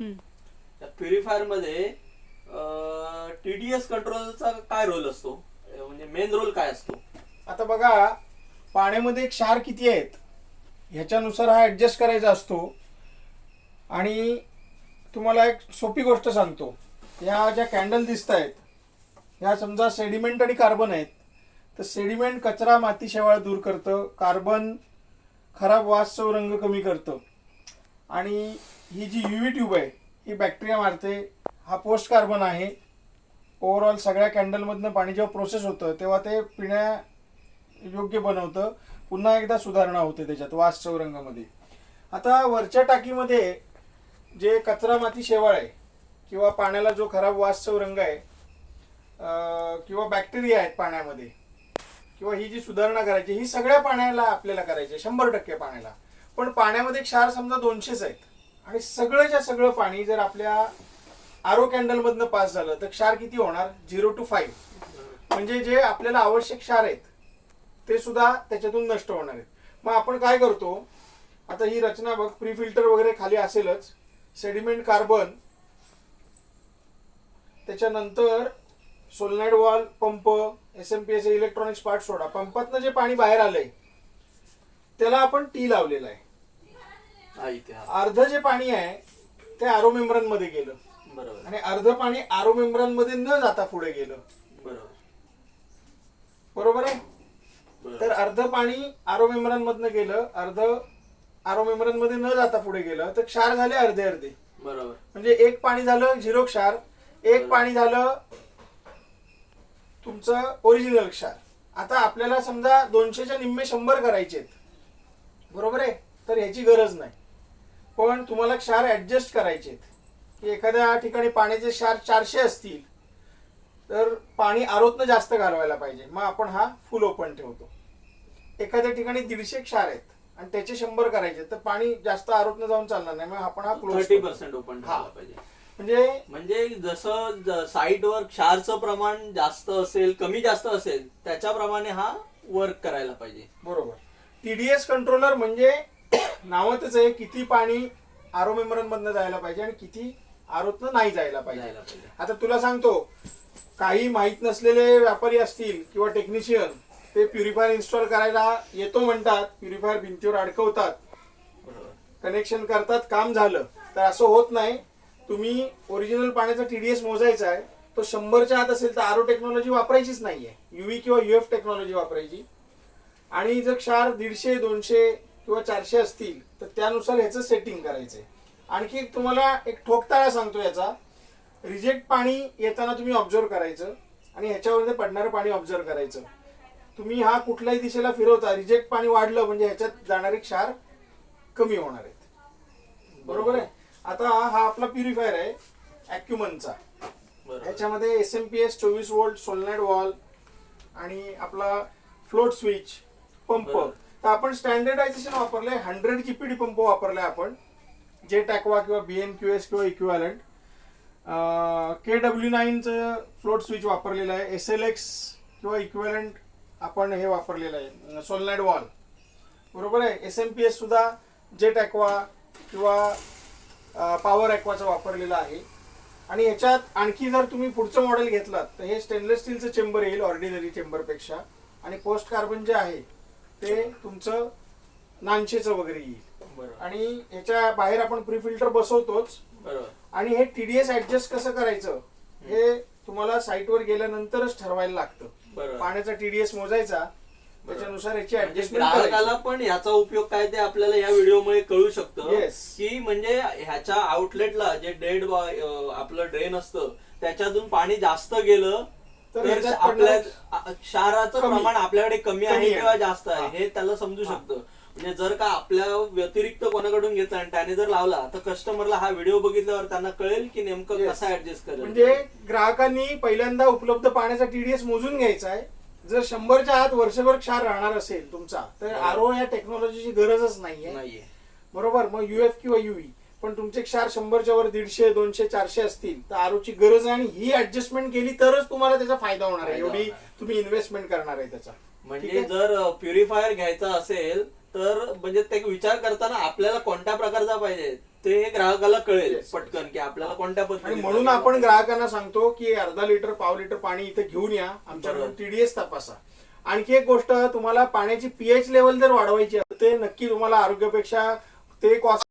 हम्म. त्या प्युरिफायरमध्ये टीडीएस कंट्रोलचा काय रोल असतो? म्हणजे मेन रोल काय असतो? आता बघा पाण्यामध्ये क्षार किती आहेत ह्याच्यानुसार हा ॲडजस्ट करायचा असतो. आणि तुम्हाला एक सोपी गोष्ट सांगतो. या ज्या कॅन्डल दिसत आहेत ह्या समजा सेडिमेंट आणि कार्बन आहेत तर सेडिमेंट कचरा माती शेवाळ दूर करतं कार्बन खराब वास चव रंग कमी करतं. आणि ही जी यू व्ही ट्यूब आहे ही बॅक्टेरिया मारते हा पोस्ट कार्बन आहे. ओव्हरऑल सगळ्या कॅन्डलमधनं पाणी जेव्हा प्रोसेस होतं तेव्हा ते पिण्या योग्य बनवतं. पुन्हा एकदा सुधारणा होते त्याच्यात वास चौरंगामध्ये. आता वरच्या टाकीमध्ये जे कचरा माती शेवाळ आहे किंवा पाण्याला जो खराब वास चौरंग आहे किंवा बॅक्टेरिया आहेत पाण्यामध्ये किंवा ही जी सुधारणा करायची ही सगळ्या पाण्याला आपल्याला करायची आहे, शंभर टक्के पाण्याला. पण पाण्यामध्ये क्षार समजा दोनशेच आहेत. आणि सगळंच्या सगळं पाणी जर आपल्या आरो कॅन्डलमधनं पास झालं तर क्षार किती होणार? Zero two five. म्हणजे जे आपल्याला आवश्यक क्षार आहेत ते सुद्धा त्याच्यातून नष्ट होणार आहेत. मग आपण काय करतो? आता ही रचना बघ प्री फिल्टर वगैरे खाली असेलच. सेडिमेंट कार्बन त्याच्यानंतर solenoid valve pump S M P S electronics part सोडा. पंपातनं जे पाणी बाहेर आलंय त्याला आपण टी लावलेलं आहे. हा इथे हा. अर्ध जे पाणी आहे ते आरो मेम्ब्रेन मध्ये गेलं. बरोबर. आणि अर्ध पाणी आरो मेम्ब्रेन मध्ये न जाता पुढे गेलं. बरोबर. बरोबर आहे? बरोबर. तर अर्ध पाणी आरो मेम्ब्रेन मधनं गेलं अर्ध आरो मेम्ब्रेन मध्ये न जाता पुढे गेलं तर क्षार झाले अर्धे अर्धे. बरोबर. म्हणजे एक पाणी झालं झिरो क्षार एक पाणी झालं तुमचं ओरिजिनल क्षार. आता आपल्याला समजा दोनशेच्या निम्मे शंभर करायचे बरोबर आहे? तर ह्याची गरज नाही. पण तुम्हाला क्षार ऍडजस्ट करायचे की एखाद्या ठिकाणी पाण्याचे क्षार चारशे असतील तर पाणी आरोतनं जास्त घालवायला पाहिजे. मग आपण हा फुल ओपन ठेवतो. एखाद्या ठिकाणी दीडशे क्षार आहेत आणि त्याचे शंभर करायचे तर पाणी जास्त आरोतनं जाऊन चालणार नाही. मग आपण हा क्लोज थर्टी पर्सेंट ओपन. ठेवायला पाहिजे. म्हणजे म्हणजे जसं साईटवर क्षारचं प्रमाण जास्त असेल कमी जास्त असेल त्याच्याप्रमाणे हा वर्क करायला पाहिजे. बरोबर. टीडीएस कंट्रोलर म्हणजे नावातच आहे किती पाणी आरो मधनं जायला पाहिजे आणि किती आरोतनं नाही जायला पाहिजे. आता तुला सांगतो काही माहीत नसलेले व्यापारी असतील किंवा टेक्निशियन ते प्युरिफायर इन्स्टॉल करायला येतो म्हणतात प्युरिफायर भिंतीवर अडकवतात. कनेक्शन करतात काम झालं. तर असं होत नाही. तुम्ही ओरिजिनल पाण्याचा टीडीएस मोजायचा आहे तो शंभरच्या आत असेल तर आरो टेक्नॉलॉजी वापरायचीच नाहीये. युव्ही किंवा युएफ टेक्नॉलॉजी वापरायची. आणि जर क्षार दीडशे दोनशे किंवा चारशे असतील तर त्यानुसार ह्याचं सेटिंग करायचंय. आणखी तुम्हाला एक ठोकताळा सांगतो याचा. रिजेक्ट पाणी येताना तुम्ही ऑब्झर्व करायचं आणि ह्याच्यावर पडणारं पाणी ऑब्झर्व करायचं. तुम्ही हा कुठल्याही दिशेला फिरवता रिजेक्ट पाणी वाढलं म्हणजे ह्याच्यात जाणारे क्षार कमी होणार आहेत. बरोबर आहे? आता हा आपला प्युरिफायर आहे अॅक्युमनचा बरोबर. ह्याच्यामध्ये एस एम पी एस चोवीस वोल्ट सोलनाईड वॉल आणि आपला फ्लोट स्विच पंप. तर आपण स्टँडर्डायझेशन वापरलंय हंड्रेड जीपीडी पंप वापरलाय आपण जे टॅकवा किंवा बी एन क्यू एस किंवा इक्विवॅलंट के डब्ल्यू नाईनचं फ्लोट स्विच वापरलेलं आहे एस एल एक्स किंवा इक्विवॅलंट आपण हे वापरलेलं आहे सोलनाईड वॉल बरोबर आहे? एस एम पी एस सुद्धा जेट ॲक्वा किंवा पॉवर ॲक्वाचं वापरलेलं आहे. आणि याच्यात आणखी जर तुम्ही पुढचं मॉडेल घेतलात तर हे स्टेनलेस स्टीलचं चेंबर येईल ऑर्डिनरी चेंबरपेक्षा आणि पोस्ट कार्बन जे आहे ते तुमचं नानशेचं वगैरे येईल. बरोबर. आणि ह्याच्या बाहेर आपण प्री फिल्टर बसवतोच. बरोबर. आणि हे टीडीएस ऍडजस्ट कसं करायचं? हे तुम्हाला साईटवर गेल्यानंतरच ठरवायला लागतं. बरोबर. पाण्याचा टीडीएस मोजायचा त्याच्यानुसार याची म्हणजे ऍडजस्टमेंट ग्राहकाला पण याचा उपयोग काय ते आपल्याला या व्हिडिओमुळे कळू शकतं. Yes. की म्हणजे ह्याच्या आउटलेटला जे डेड आपलं ड्रेन असतं त्याच्यातून पाणी जास्त गेलं तर तर ह्याच्यात आपल्या पडणार- आ- क्षाराचं कमी. प्रमाण आपल्याकडे कमी कमी आहे आहे. किंवा जास्त आहे हा. त्याला समजू हा. शकतं म्हणजे जर का आपल्या व्यतिरिक्त कोणाकडून घेतला आणि त्याने जर लावला तर कस्टमरला हा व्हिडिओ बघितल्यावर त्यांना कळेल की नेमकं Yes. कसा ऍडजस्ट करेल म्हणजे ग्राहकांनी पहिल्यांदा उपलब्ध पाण्याचा टीडीएस मोजून घ्यायचा आहे जर शंभरच्या आत वर्षभर क्षार राहणार असेल तुमचा तर बरोबर. आरो या टेक्नॉलॉजीची गरजच नाहीये नाहीये बरोबर मग युएफ किंवा युई पण तुमचे क्षार शंभरच्या वर दीडशे दोनशे चारशे असतील तर आरोची गरज आहे आणि ही ऍडजस्टमेंट केली तरच तुम्हाला त्याचा फायदा होणार आहे एवढी. तुम्ही इन्व्हेस्टमेंट करणार आहे त्याचा म्हणजे? जर प्युरिफायर घ्यायचा असेल तर म्हणजे ते विचार करताना आपल्याला कोणत्या प्रकारचा पाहिजे ते ग्राहकाला कळेल पटकन की आपल्याला कोणत्या पद्धतीने म्हणून आपण ग्राहकांना सांगतो की अर्धा लिटर पाव लिटर पाणी इथे घेऊन या आमच्याकडून. टीडीएस तपासा आणखी एक गोष्ट तुम्हाला पाण्याची पीएच लेवल जर वाढवायची असेल, ते नक्की तुम्हाला आरोग्यापेक्षा ते कॉस्ट